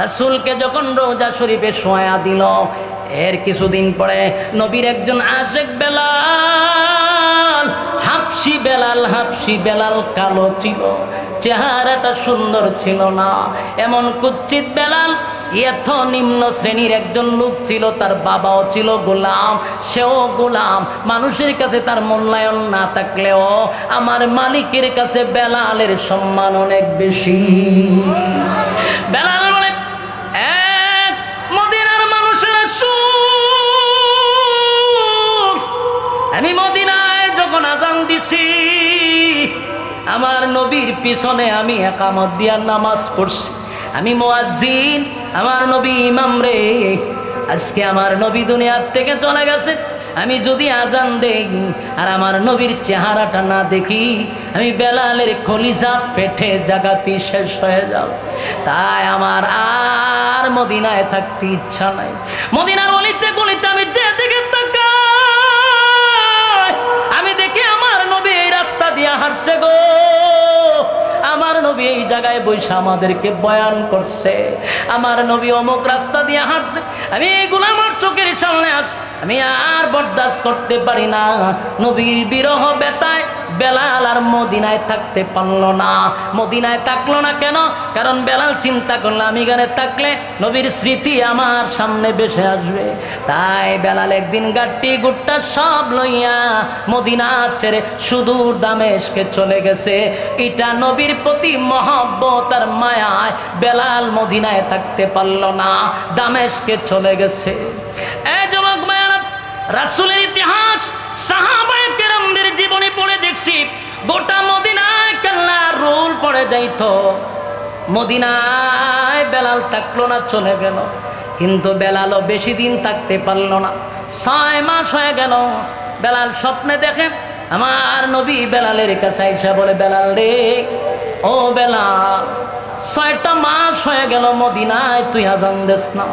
রাসূলকে যখন রোজা শরীফে শোয়া দিল, এর কিছুদিন পরে নবীর একজন আশেক বেলাল, হাফসি বেলাল হাফসি বেলাল কালো ছিল, চেহারাটা সুন্দর ছিল না। এমন কুচ্ছিত বেলাল, এত নিম্ন শ্রেণির একজন লোক ছিল, তার বাবাও ছিল গোলাম, সেও গোলাম। মানুষের কাছে তার মূল্যায়ন না থাকলেও আমার মালিকের কাছে বেলালের সম্মান অনেক বেশি। নবীর পিছনে আমি একামত দিয়ার নামাজ পড়ছি। আমি মোয়াজ্জিন, আমার নবী ইমাম রে। আজকে আমার নবী দুনিয়ার থেকে চলে গেছে। আমি যদি আজান দেই আর আমার নবীর চেহারাটা না দেখি, আমি বেলালের খলিজা ফেটে জাগাতি শেষ হয়ে যাব তাই আমার আর মদিনায় থাকতে ইচ্ছা নাই। মদিনার অলিতে গলিতে আমি যে দিকে আমি দেখি আমার নবী রাস্তা দিয়ে হাঁটছে গো। আমার নবী এই জায়গায় বসে আমাদেরকে বয়ান করছে। আমার নবী অমুক রাস্তা দিয়ে হাঁটছে। আমি এইগুলো আমার চোখের সামনে আস আমি আর বরদাস্ত করতে পারি না। নবীর বিরহ বেতায় বেলাল আর মদিনায় থাকতে পারল না। মদিনায় থাকল না কেন? কারণ বেলাল চিন্তা করল, আমি এখানে থাকলে নবীর স্মৃতি আমার সামনে বেসে আসবে। তাই বেলাল একদিন গাট্টি গুট্টা সব লইয়া মদিনা ছেড়ে সুদূর দামেশকে চলে গেছে। এটা নবীর প্রতি মহব্বত আর মায়ায় বেলাল মদিনায় থাকতে পারল না, দামেশকে চলে গেছে। এই যুবক রাসূলের ইতিহাস, সাহাবায়ে কেরামদের জীবনী পড়ে দেখছি গোটা মদিনায় কাল্লা রোল পড়ে যাইতো। মদিনায় বেলাল থাকল না, চলে গেল। কিন্তু বেলালও বেশি দিন থাকতে পারল না। ছয় মাস হয়ে গেল। বেলাল স্বপ্নে দেখে, আমার নবী বেলালের কাছে আইসা বলে, বেলাল রে, ও বেলাল, ছয়টা মাস হয়ে গেল মদিনায়, তুই আজান দেস না।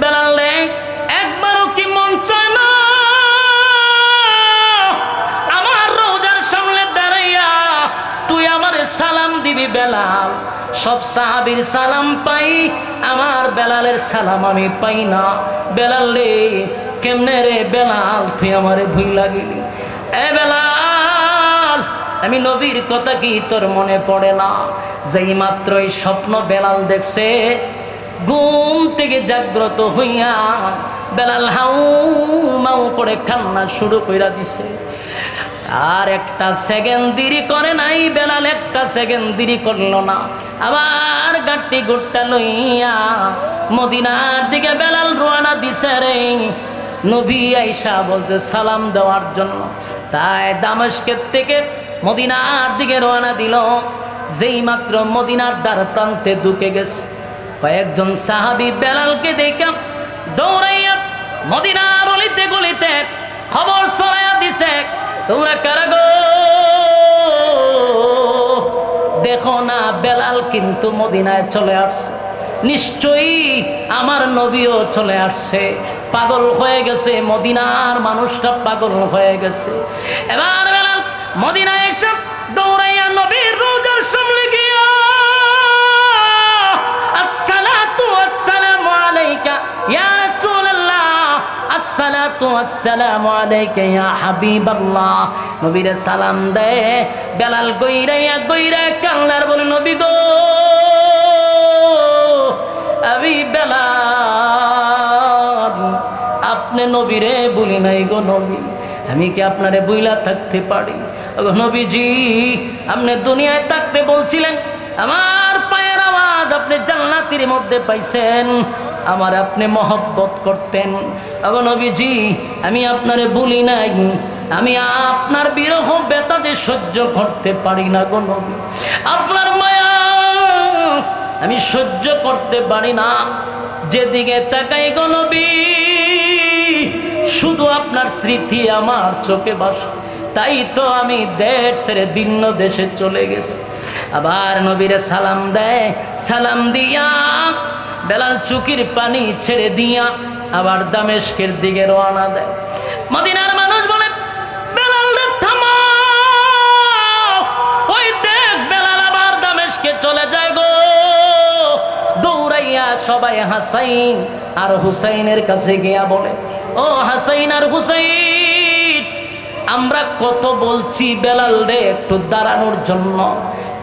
বেলাল রে, একবারও কি মন সালাম দিবি বেলাল। সব সাহাবির সালাম পাই, আমার বেলালের সালাম আমি পাই না। বেলাল রে, কেমনে রে বেলাল, তুই আমারে ভুই লাগিলি। এ বেলাল, আমি নবীর কথা কি তোর মনে পড়ে না? যেই মাত্রই স্বপ্ন বেলাল দেখছে, ঘুম থেকে জাগ্রত হইয়া বেলাল হাউ মাউ করে কান্না শুরু কইরা দিছে। আর একটা সেকেন্ড দেরি করে নাই, বেলাল একটা সেকেন্ড দেরি করল না। আবার গাট্টি গুট্টা লইয়া মদিনার দিকে বেলাল রোয়ানা দিছে রে। নবী আইসা বলতে সালাম দেওয়ার জন্য। তাই দামেস্কের থেকে মদিনার দিকে রওনা দিল। যেই মাত্র মদিনার দ্বার প্রান্তে ঢুকে গেছে। কয়েকজন সাহাবি বেলালকে দেখে দৌড়াইয়া মদিনার অলিতে গলিতে খবর ছড়াইয়া দিছে। তোমরা কারা গো? দেখো না, বেলাল কিন্তু মদিনায় চলে আসছে। নিশ্চয়ই আমার নবীও চলে আসছে। পাগল হয়ে গেছে, মদিনার মানুষটা পাগল হয়ে গেছে। এবার বেলাল মদিনায় এসে দৌড়াইয়া নবীর রোজার সামনে গিয়া, আসসালাতু আসসালামু আলাইকা ইয়া আসসালাতু আসসালামু আলাইকা ইয়া সালাম দে, বেলাল গইরাইয়া গইরা কান্নার বলে, নবী গো, আমি বেলাল, আপনি নবীরে বলি নাই গো নবী, আমি কি আপনারে বইলা থাকতে পারি? নবীজি, আপনি দুনিয়ায় থাকতে বলছিলেন, আমার পায়ের আওয়াজ আপনি জান্নাতির মধ্যে পাইছেন। আমার আপনি মহব্বত করতেন। ওগো নবীজি, আমি আপনারে বলি নাই। আমি আপনার বিরহ বেতা যে সহ্য করতে পারি না গো নবী। আপনার মায়া আমি সহ্য করতে পারি না। যেদিকে তাকাই গো নবী, শুধু আপনার স্মৃতি আমার চোখে বাস। তাই তো আমি দেশ ছেড়ে ভিন্ন দেশে চলে গেছি। আবার নবীরে সালাম দেয়, সালাম দিয়া বেলাল চুকির পানি ছেড়ে দিয়া আবার দামেশকের দিকে রওনা দেয়। মদিনার মানুষ বলে বেলাল রে থামাও ওই দেখ বেলাল আবার দামেশকে চলে যায় গো। দৌড়াইয়া সবাই হাসাইন আর হুসাইনের কাছে গিয়া বলে, ও হাসাইন আর হুসাইন, আমরা কত বলছি বেলাল রে একটু দাঁড়ানোর জন্য,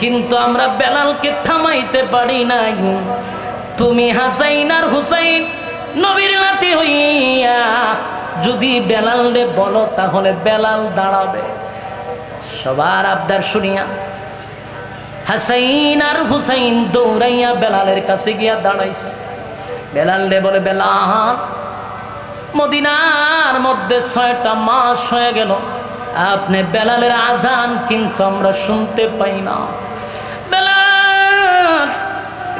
কিন্তু আমরা বেলালকে থামাইতে পারি নাই। তুমি হাসাইন আর হুসাইন নবীর নাতি হইয়া যদি বেলাল রে বলো, তাহলে বেলাল দাঁড়াবে। সবার আবদার শুনিয়া হাসাইন আর হুসাইন দৌড়াইয়া বেলালের কাছে গিয়া দাঁড়াইছে। বেলাল রে বলে, বেলাল, মদিনার মধ্যে ছয়টা মাস হয়ে গেল। আপনি বেলালের আজান কিন্তু আমরা শুনতে পাই না।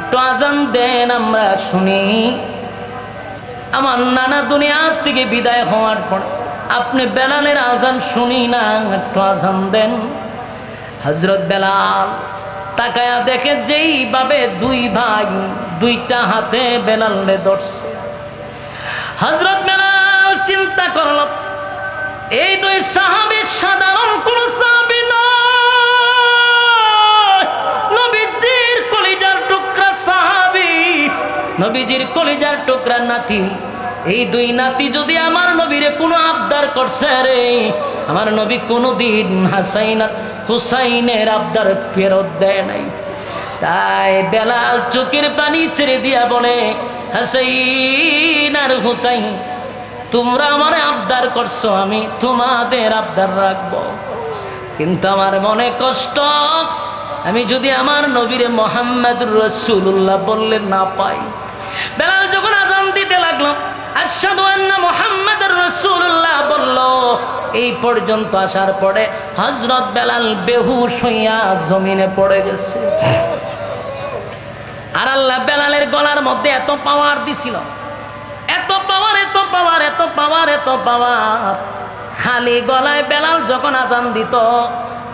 একটু আজান দেন আমরা শুনি। আমার নানা দুনিয়ার থেকে বিদায় হওয়ার পর আপনি বেলালের আজান শুনি না, একটু আজান দেন। হজরত বেলাল তাকায়া দেখে যেইভাবে দুই ভাই দুইটা হাতে বেলালে ধরছে। হজরত বেলাল চিন্তা করল, এই দুই সাহাবির সাধারণ কোন সাহাবি নবীজির কলিজার টুকরা নাতি। এই দুই নাতি যদি আমার নবীরে কোনো আবদার করছে রে, আমার নবী কোনোদিন হাসাইন আর হুসাইনের আবদার ফেরত দেয় নাই। তাই বেলাল চোখের পানি ছেড়ে দিয়া বলে, হাসাইন আর হুসাইন, তোমরা আমার আবদার করছ, আমি তোমাদের আবদার রাখব। কিন্তু আমার মনে কষ্ট, আমি যদি আমার নবীরে মোহাম্মদ রসুল্লাহ বললে না পাই। বেলাল যখন আজান দিতে লাগল এই পর্যন্ত আসার পরে হজরত বেলাল জমিনে পড়ে গেছে। আর আল্লাহ বেলালের গলার মধ্যে এত পাওয়ার দিছিল। এত পাওয়ার এত পাওয়ার এত পাওয়ার এত পাওয়ার। খালি গলায় বেলাল যখন আজান দিত,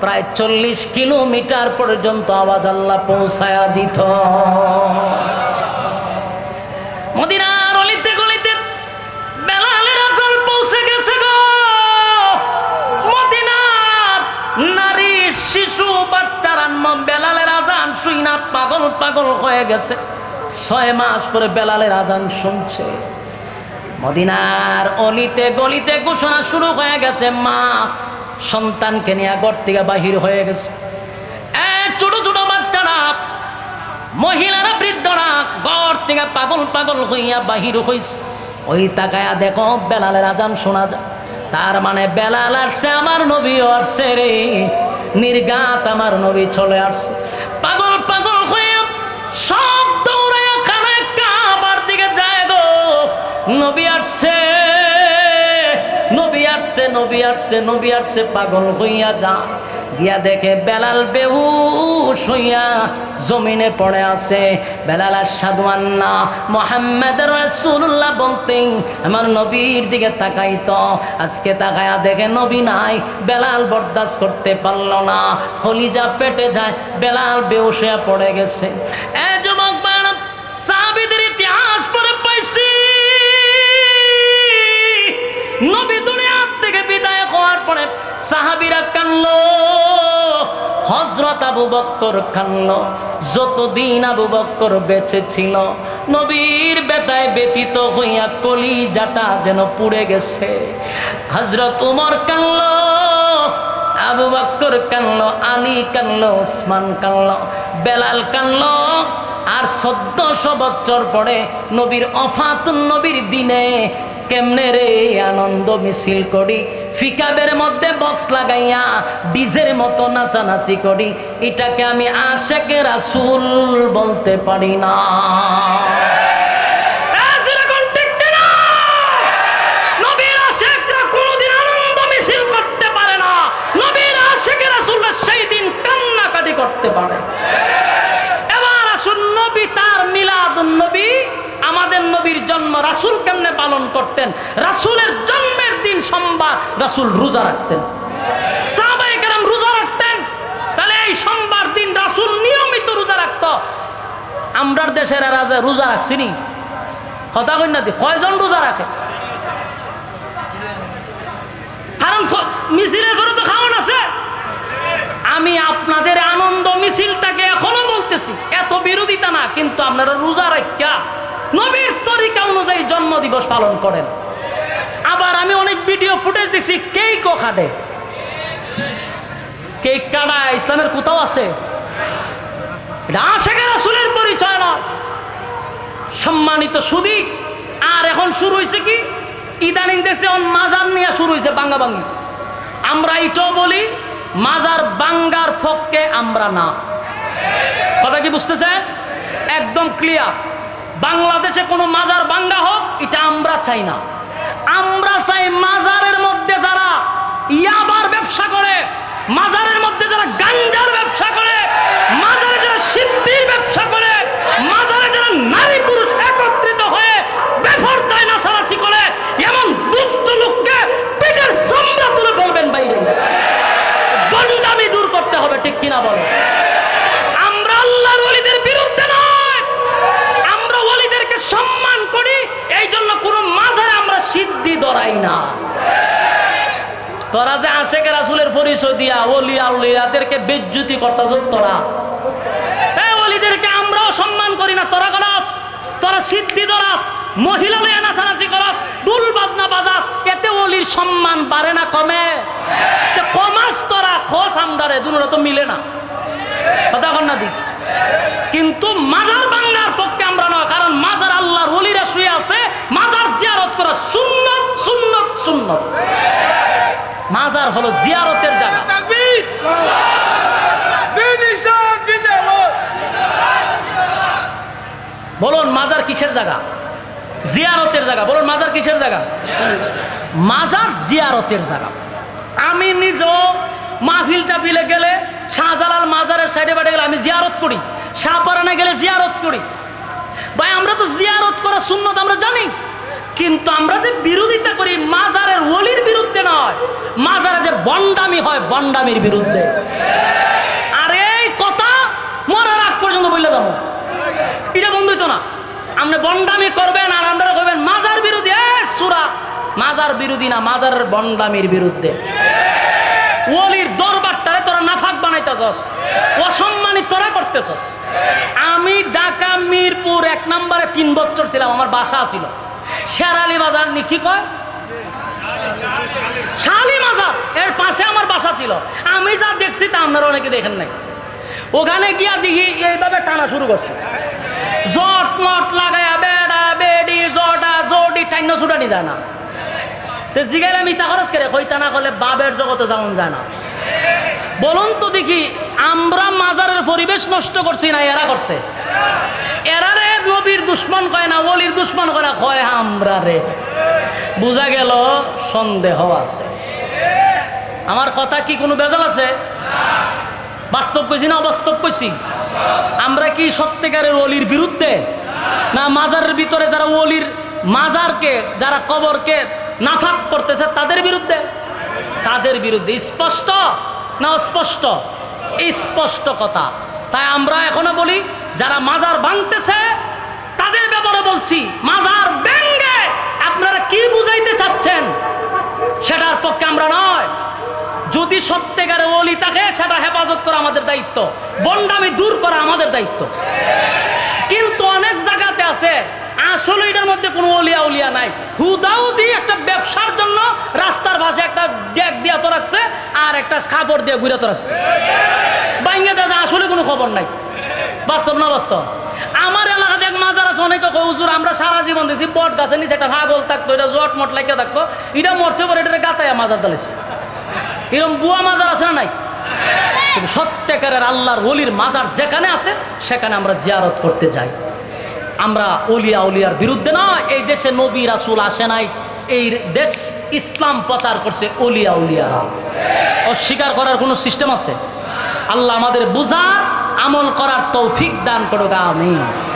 প্রায় চল্লিশ কিলোমিটার পর্যন্ত আওয়াজ আল্লাহ পৌঁছায়া দিত। বেলালের আজান শুই না পাগল পাগল হয়ে গেছে। ছয় মাস পরে বেলালের আজান শুনছে। মদিনার অলিতে গলিতে ঘোষণা শুরু হয়ে গেছে, মা সন্তানকে নিয়ে ঘর থেকে বাহির হয়ে গেছে। ছোট ছোট বাচ্চারা, মহিলারা, বৃদ্ধরা ঘর থেকে পাগল পাগল হইয়া বাহির হইছে। ওই তাকায়া দেখো বেলালের আজান শোনা যায়। তার মানে বেলাল আসছে, আমার নবী আসছে রে। নির্গাত আমার নবী চলে আসছে। পাগল পাগল হয়ে সব দৌড়ে খানা কাবার দিকে যায় গো। নবী আসছে। আসছে, নবী আসছে নবী আসছে, পাগল হইয়া যা। গিয়া দেখে বেলাল বেহুশ হইয়া জমিনে পড়ে আছে। বেলাল সাধু আন্না মোহাম্মদ রাসূলুল্লাহ বলতেন আমার নবীর দিকে তাকাইতো আজকে তাকায়া দেখে নবী নাই, বেলাল বরদাস্ত করতে পারল না। খলিজা পেটে যায়, বেলাল বেহুশ হইয়া পড়ে গেছে। এ যুবক বাড়া সাহাবীদের ইতিহাস পড়ে পাইছি। নবী সাহাবিরা কানলো হজরত আবু বক্কর কানলো, যতদিন আবু বক্কর বেঁচে ছিল, নবীর বেতায় ব্যতীত হইয়া কলিজাটা যেন পুড়ে গেছে। হজরত উমর কানলো, আবু বক্কর কানলো, আলী কানলো, ওসমান কানলো, বেলাল কানলো, আর চোদ্দশো বছর পরে নবীর অফাতুন নবীর দিনে কেমনে রে আনন্দ মিছিল করি? ফিকাবের মধ্যে বক্স লাগাইয়া ডিজের মতো নাচানাচি করি। এটাকে আমি আশেকে আসুল বলতে পারি না এ, যেরকম ঠিক কিনা? নবীর আশেকরা কোনোদিন আনন্দ মিছিল করতে পারে না নবীর আশেকে রাসুলরা সেই দিন কান্নাকাটি করতে পারে এবার আসুন নবী তার মিলাদ নবী আমাদের নবীর জন্ম রাসুল কেমনে পালন করতেন। রাসুলের জন্মের দিন সোমবার রাসুল রোজা রাখতেন। রোজা রাখতেন। তাহলে এই সোমবার দিন রাসুল নিয়মিত রোজা রাখতো। আমরার দেশের যে রোজা রাখছিনি, কথা কই না কয়জন রোজা রাখে? আমি আপনাদের আনন্দ মিছিলটাকে এখনও বলতেছি। এত বিরোধিতা না, কিন্তু আপনারা রোজা রাখা দিবস পালন করেন। আবার আমি অনেক ভিডিও ফুটেজ দেখছি কেকও খাটে কেক কাটা ইসলামের কোথাও আছে? পরিচয় নয় সম্মানিত সুদী। আর এখন শুরু হয়েছে কি? ইদানিং দেশে মাজার নিয়ে শুরু হয়েছে বাঙ্গা বাঙ্গি আমরা এটাও বলি, মাজার বাঙ্গার ফককে আমরা না। কথা কি বুঝতেছে একদম ক্লিয়ার বাংলাদেশে কোনো মাজার বাঙ্গা হোক, এটা আমরা চাই না। আমরা চাই মাজারের মধ্যে যারা ইয়াবার ব্যবসা করে, মাজারের মধ্যে যারা গাঞ্জার ব্যবসা করে, মাজারে যারা সিদ্ধির ব্যবসা করে মাজারে যারা নারী পুরুষ একত্রিত হয়ে বেফরদায় নাচানাচি করে এমন দুষ্ট লোককে পেটের সামরা তুলে ফেলবেন বাইরে বন্দামি দূর করতে হবে ঠিক কিনা বলো আমরা আল্লাহর ওলিদের বিরুদ্ধে নয় আমরা ওলিদেরকে সম্মান করি এই জন্য কোন মাজারে আমরা সিদ্ধি ধরাই না। তোরা যে আশেখ রাসুলের পরিচয় দিয়া ওলি আউলিয়াদেরকে বেজ্জুতি করতাছ, তোরা। আমরাও সম্মান করি না, তোরা করাস তোরা সিদ্ধি মহিলা নাচানাচি করাস ডুল বাজনা বাজাস, এতে সম্মান বাড়ে না, কমে। কমাস তোরা, খোস আমদারে দুনো তো মিলে না। কথা না দিক। কিন্তু মাজার বাংলার পক্ষে আমরা নয়, কারণ মাজার আল্লাহর ওলিরা শুয়ে আছে, মাজার জিয়ারত করা সুন্নত সুন্নত মাজার হলো জিয়ারতের জায়গা। বলুন, মাজার কিসের জায়গা? জিয়ারতের জায়গা। বলুন, মাজার কিসের জায়গা? মাজার জিয়ারতের জায়গা। আমি নিজেও মাহফিল টাফিলে গেলে শাহজালাল মাজারের সাইডে বাড়ে গেলে আমি জিয়ারত করি। শাহপারানে গেলে জিয়ারত করি। ভাই, আমরা তো জিয়ারত করা সুন্নত, আমরা জানি। কিন্তু আমরা যে বিরোধিতা করি, মাজারের ওলির বিরুদ্ধে নয়, মাজারে যে বন্ডামি হয়, বন্ডামির বিরুদ্ধে। আর এই কথা মরার আগ পর্যন্ত বললে যাব। এটা বন্ধ হইতো না। আপনি বন্ডামি করবেন আর আমরা করবেন মাজার বিরোধী সুরা, মাজার বিরোধী না, মাজারের বন্ডামির বিরুদ্ধে। ওলির দরবারটারে তোরা নাফাক বানাইতেছস, অসম্মানিত তোরা করতেছস। আমি ঢাকা, মিরপুর এক নম্বরে তিন বছর ছিলাম, আমার বাসা ছিল। শেরালি বাজার নি কি কয়? এর পাশে আমার বাসা ছিল। আমি যা দেখছি তা আপনারা অনেকে দেখেন নাই। ওখানে গিয়া দেখি এইভাবে টানা শুরু করছে। জট মট লাগায়া বেড়া বেডি, জটা জডি টাইনা ছুটানি যায় না। তো জিগাইলে মিতা খরচ করে কইতা না করলে বাবের জগতে যাওন যায় না। বলুন তো দেখি, আমরা মাজারের পরিবেশ নষ্ট করছি না, এরা করছে? এরা রে নবীর দুশ্মন কয় না ওলির দুশ্মন কয় না, কয় আমরা রে। বোঝা গেল সন্দেহ আছে। আমার কথা কি কোনো বেজাল আছে? বাস্তব কইছি না অবাস্তব কইছি? আমরা কি সত্যিকারের অলির বিরুদ্ধে? না মাজারের ভিতরে যারা অলির মাজারকে, যারা কবরকে নাফাক করতেছে, তাদের বিরুদ্ধে? তাদের বিরুদ্ধে স্পষ্ট না অস্পষ্ট? স্পষ্ট কথা। তাই আমরা এখনও বলি, যারা মাজার ভাঙতেছে ব্যাপারে বলছি, মাজার ব্যঙ্গে আপনারা কি বুঝাইতে চাচ্ছেন? সেটার পক্ষে আমরা নয়। যদি সত্যিকারে অলি থাকে, সেটা হেফাজত করা আমাদের দায়িত্ব। বন্ডামি দূর করা আমাদের দায়িত্ব। কিন্তু অনেক জায়গাতে আছে, আসলে এটার মধ্যে কোনো অলিয়া উলিয়া নাই। হুদাউদি একটা ব্যবসার জন্য রাস্তার পাশে একটা ডেক দিয়ে তো রাখছে, আর একটা কাপড় দিয়ে ঘুরে তো রাখছে। বাইঙ্গে দাদা আসলে কোনো খবর নাই। বাস্তব না বাস্তব? আমার এলাকাতে এক মাজার আছে, অনেকে হুজুর, আমরা সারা জীবন দেখছি বট গাছের নিচে একটা ভাগল থাকতো, এটা জট মট লাগিয়ে থাকতো, এটা মরছে পরে এটা গাতায় মাজার দালাইছে এরকম বুয়া মাজার আছে না নাই? সত্যিকারের আল্লাহর ওলির মাজার যেখানে আছে, সেখানে আমরা জিয়ারত করতে যাই। আমরা অলিয়া উলিয়ার বিরুদ্ধে না, এই দেশে নবী রাসুল আসে নাই, এই দেশ ইসলাম প্রচার করছে অলিয়া উলিয়ারা। অস্বীকার করার কোনো সিস্টেম আছে? আল্লাহ আমাদের বুঝার আমল করার তৌফিক দান করুক আমি